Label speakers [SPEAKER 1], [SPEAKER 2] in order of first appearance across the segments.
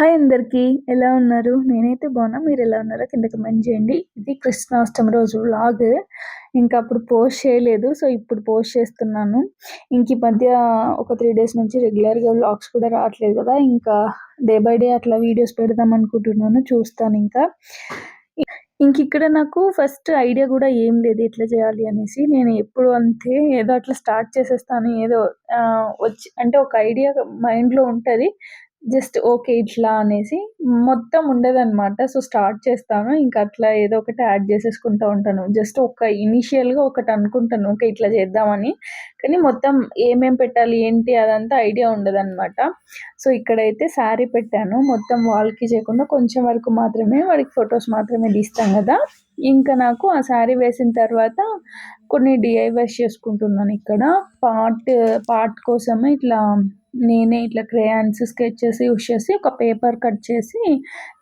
[SPEAKER 1] Hi అందరికీ ఎలా ఉన్నారు? నేనైతే బాగున్నా మీరు ఎలా ఉన్నారో కింద కమెంట్ చేయండి. ఇది కృష్ణాష్టమి రోజు వ్లాగ్. ఇంకా అప్పుడు పోస్ట్ చేయలేదు సో ఇప్పుడు పోస్ట్ చేస్తున్నాను. ఇంక ఈ మధ్య ఒక త్రీ డేస్ నుంచి రెగ్యులర్గా వ్లాగ్స్ కూడా రావట్లేదు కదా ఇంకా డే బై డే అట్లా వీడియోస్ పెడదాం అనుకుంటున్నాను చూస్తాను ఇంకా. ఇంక ఇక్కడ నాకు ఫస్ట్ ఐడియా కూడా ఏం లేదు ఎట్లా చేయాలి అనేసి. నేను ఎప్పుడు అంతే ఏదో అట్లా స్టార్ట్ చేసేస్తాను ఏదో వచ్చి అంటే ఒక ఐడియా మైండ్లో ఉంటుంది. జస్ట్ ఓకే ఇట్లా అనేసి మొత్తం ఉండదన్నమాట. సో స్టార్ట్ చేస్తాను. ఇంకా అట్లా ఏదో ఒకటి యాడ్ చేసేసుకుంటూ ఉంటాను. జస్ట్ ఒక ఇనిషియల్గా ఒకటి అనుకుంటాను. ఓకే ఇట్లా చేద్దామని. కానీ మొత్తం ఏమేం పెట్టాలి ఏంటి అదంతా ఐడియా ఉండదన్నమాట. సో ఇక్కడైతే శారీ పెట్టాను. మొత్తం వాల్కి చేయకుండా కొంచెం వరకు మాత్రమే వాడికి ఫొటోస్ మాత్రమే తీస్తాం కదా. ఇంకా నాకు ఆ శారీ వేసిన తర్వాత కొన్ని డిఐవైస్ చేసుకుంటున్నాను ఇక్కడ. పార్ట్ పార్ట్ కోసమే ఇట్లా నేనే ఇట్లా క్రేయాన్స్ స్కెచెస్ యూస్ చేసి ఒక పేపర్ కట్ చేసి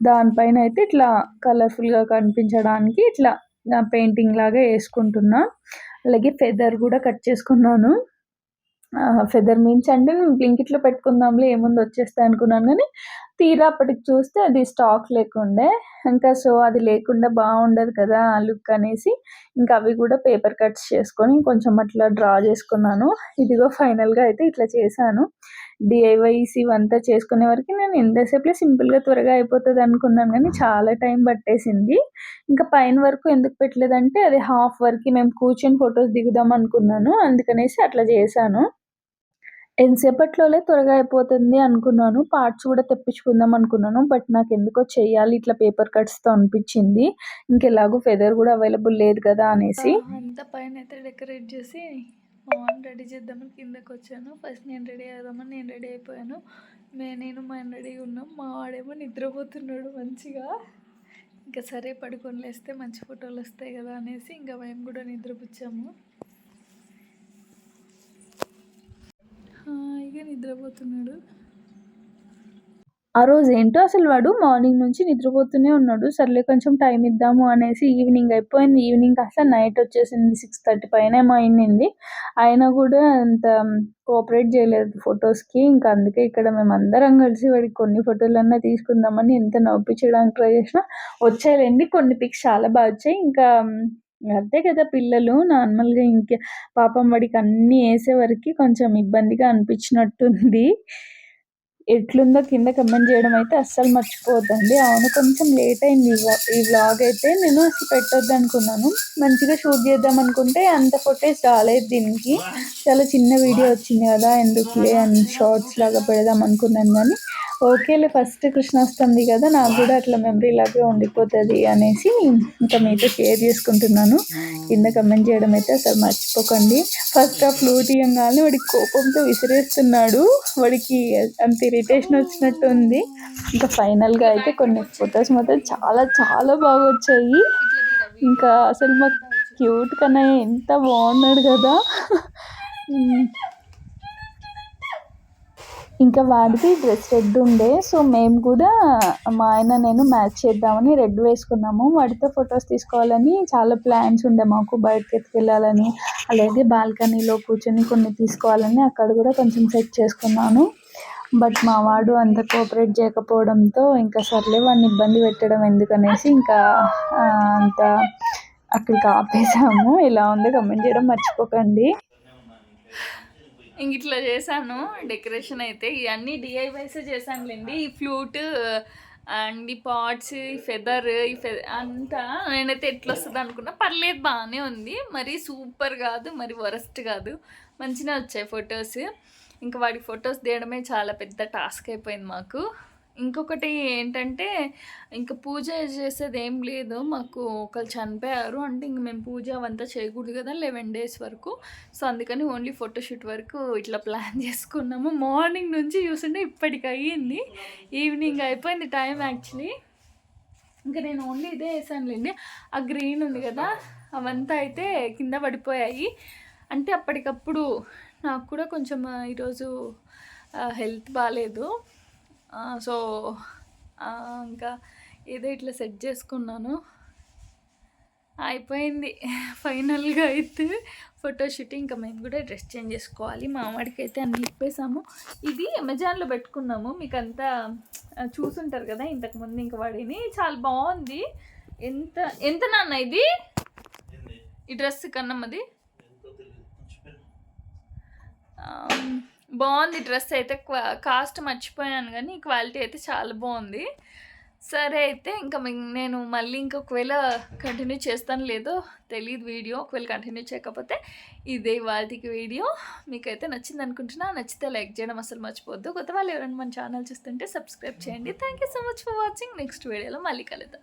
[SPEAKER 1] దానిపైన అయితే ఇట్లా కలర్ఫుల్గా కనిపించడానికి ఇట్లా పెయింటింగ్ లాగా వేసుకుంటున్నా. అలాగే ఫెదర్ కూడా కట్ చేసుకున్నాను. ఫెదర్ మీన్స్ అంటే నేను బ్లింకిట్లో పెట్టుకుందాంలే ఏముంది వచ్చేస్తాయి అనుకున్నాను కానీ తీరా అప్పటికి చూస్తే అది స్టాక్ లేకుండే. ఇంకా సో అది లేకుండా బాగుండదు కదా లుక్ అనేసి ఇంకా అవి కూడా పేపర్ కట్స్ చేసుకొని కొంచెం అట్లా డ్రా చేసుకున్నాను. ఇదిగో ఫైనల్గా అయితే ఇట్లా చేశాను. డిఐవైస్ ఇవంతా చేసుకునే వరకు నేను ఎంతసేపులో సింపుల్గా త్వరగా అయిపోతుంది అనుకున్నాను కానీ చాలా టైం పట్టేసింది. ఇంకా పైన వరకు ఎందుకు పెట్టలేదంటే అది హాఫ్ వరకు మేము కూర్చొని ఫొటోస్ దిగుదాం అనుకున్నాను. అందుకనేసి అట్లా చేశాను. ఎంతసేపట్లోనే త్వరగా అయిపోతుంది అనుకున్నాను. పార్ట్స్ కూడా తెప్పించుకుందాం అనుకున్నాను. బట్ నాకు ఎందుకో చెయ్యాలి. ఇట్లా పేపర్ కట్స్తో అనిపించింది. ఇంకెలాగో ఫెదర్ కూడా అవైలబుల్ లేదు కదా అనేసి.
[SPEAKER 2] అంతా పైన అయితే డెకరేట్ చేసి రెడీ చేద్దామని కిందకి వచ్చాను ఫస్ట్ నేను రెడీ అవుదామని నేను రెడీ అయిపోయాను. మే నేను మా ఆయన రెడీగా ఉన్నాం. మా వాడేమో నిద్రపోతున్నాడు మంచిగా. ఇంకా సరే పడుకొని లేస్తే మంచి ఫోటోలు వస్తాయి కదా అనేసి ఇంకా మేము కూడా నిద్రపుచ్చాము. హాయిగా నిద్రపోతున్నాడు.
[SPEAKER 1] ఆ రోజు ఏంటో అసలు వాడు మార్నింగ్ నుంచి నిద్రపోతూనే ఉన్నాడు. సర్లే కొంచెం టైం ఇద్దాము అనేసి ఈవినింగ్ అయిపోయింది. ఈవినింగ్ కాస్త నైట్ వచ్చేసింది. సిక్స్ థర్టీ పైన ఏమో అయింది. అయినా కూడా అంత కోఆపరేట్ చేయలేదు ఫొటోస్కి. ఇంకా అందుకే ఇక్కడ మేము అందరం కలిసి వాడికి కొన్ని ఫోటోలన్నా తీసుకుందామని ఎంత నవ్వించడానికి ట్రై చేసినా వచ్చాయండి కొన్ని పిక్స్ చాలా బాగా వచ్చాయి. ఇంకా అంతే కదా పిల్లలు నార్మల్గా ఇంకే పాపం వాడికి అన్నీ వేసే వరకు కొంచెం ఇబ్బందిగా అనిపించినట్టుంది. ఎట్లుందో కింద కమెంట్ చేయడం అయితే అస్సలు మర్చిపోవద్దండి. అవును కొంచెం లేట్ అయింది ఈ వ్లాగ్ అయితే. నేను అసలు పెట్టొద్దు అనుకున్నాను. మంచిగా షూట్ చేద్దాం అనుకుంటే అంత ఫొటేజ్ రాలేదు దీనికి. చాలా చిన్న వీడియో వచ్చింది కదా ఎందుకులే అని షార్ట్స్ లాగా పెడదాం అనుకున్నాను కానీ ఓకేలే ఫస్ట్ కృష్ణాష్టమి కదా నాకు కూడా అట్లా మెమరీ లాగా ఉండిపోతుంది అనేసి ఇంకా మీతో షేర్ చేసుకుంటున్నాను. కింద కమెంట్ చేయడం అయితే అసలు మర్చిపోకండి. ఫస్ట్ ఆ ఫ్లూట్ ఇవ్వగానే వాడికి కోపంతో విసిరేస్తున్నాడు. వాడికి అంత ఇరిటేషన్ వచ్చినట్టు ఉంది. ఇంకా ఫైనల్గా అయితే కొన్ని ఫొటోస్ మాత్రం చాలా చాలా బాగా వచ్చాయి. ఇంకా అసలు మా క్యూట్ కన్నా ఎంత బాగున్నాడు కదా. ఇంకా వాడికి డ్రెస్ రెడ్ ఉండే. సో మేము కూడా మా ఆయన నేను మ్యాచ్ చేద్దామని రెడ్ వేసుకున్నాము. వాడితో ఫొటోస్ తీసుకోవాలని చాలా ప్లాన్స్ ఉండే మాకు. బయటకి ఎత్తుకెళ్ళాలని అలాగే బాల్కనీలో కూర్చొని కొన్ని తీసుకోవాలని అక్కడ కూడా కొంచెం సెట్ చేసుకున్నాను. బట్ మా వాడు అంత కోఆపరేట్ చేయకపోవడంతో ఇంకా సర్లే వాడిని ఇబ్బంది పెట్టడం ఎందుకనేసి ఇంకా అంత అక్కడికి ఆపేసాము. ఇలా ఉందో. కమెంట్ చేయడం మర్చిపోకండి.
[SPEAKER 2] ఇంక ఇట్లా చేశాను డెకరేషన్ అయితే. ఇవన్నీ డిఐవైస్ చేశానులేండి ఈ ఫ్లూట్ అండ్ ఈ పాట్స్ ఈ ఫెదర్ ఈ ఫె అంతా నేనైతే ఎట్లా వస్తుంది అనుకున్నా పర్లేదు బాగానే ఉంది. మరి సూపర్ కాదు మరి వరస్ట్ కాదు. మంచిగా వచ్చాయి ఫొటోస్. ఇంకా వాడి ఫొటోస్ తీయడమే చాలా పెద్ద టాస్క్ అయిపోయింది మాకు. ఇంకొకటి ఏంటంటే ఇంకా పూజ చేసేది ఏం లేదు. మాకు ఒకళ్ళు చనిపోయారు. అంటే ఇంక మేము పూజ అవంతా చేయకూడదు కదా లెవెన్ డేస్ వరకు. సో అందుకని ఓన్లీ ఫోటోషూట్ వరకు ఇట్లా ప్లాన్ చేసుకున్నాము. మార్నింగ్ నుంచి చూస్తుంటే ఇప్పటికి అయ్యింది. ఈవినింగ్ అయిపోయింది టైం యాక్చువల్లీ. ఇంకా నేను ఓన్లీ ఇదే వేసానులేండి ఆ గ్రీన్ ఉంది కదా అవంతా అయితే కింద పడిపోయాయి. అంటే అప్పటికప్పుడు నాకు కూడా కొంచెం ఈరోజు హెల్త్ బాగాలేదు సో ఇంకా ఏదో ఇట్లా సెట్ చేసుకున్నాను. అయిపోయింది. ఫైనల్గా అయితే ఫోటోషూట్ ఇంకా మేము కూడా డ్రెస్ చేంజ్ చేసుకోవాలి. మా వాడికి అయితే అన్ని ఇప్పేసాము. ఇది అమెజాన్లో పెట్టుకున్నాము. మీకు అంతా చూసుంటారు కదా ఇంతకుముందు ఇంకా వాడిని. చాలా బాగుంది. ఎంత ఎంత నాన్న ఇది? ఈ డ్రెస్ కన్నమ్మది బాగుంది డ్రెస్ అయితే. క్వా- కాస్ట్ మర్చిపోయాను కానీ క్వాలిటీ అయితే చాలా బాగుంది. సరే అయితే ఇంకా నేను మళ్ళీ ఇంకొకవేళ కంటిన్యూ చేస్తాను లేదో తెలియదు వీడియో. ఒకవేళ కంటిన్యూ చేయకపోతే ఇదే వాళ్ళకి వీడియో. మీకైతే నచ్చింది అనుకుంటున్నా నచ్చితే లైక్ చేయడం అసలు మర్చిపోద్దు కొత్త వాళ్ళు ఎవరైనా మన ఛానల్ చూస్తుంటే సబ్స్క్రైబ్ చేయండి. Thank you so much for watching. Next వీడియోలో మళ్ళీ కలుద్దాం.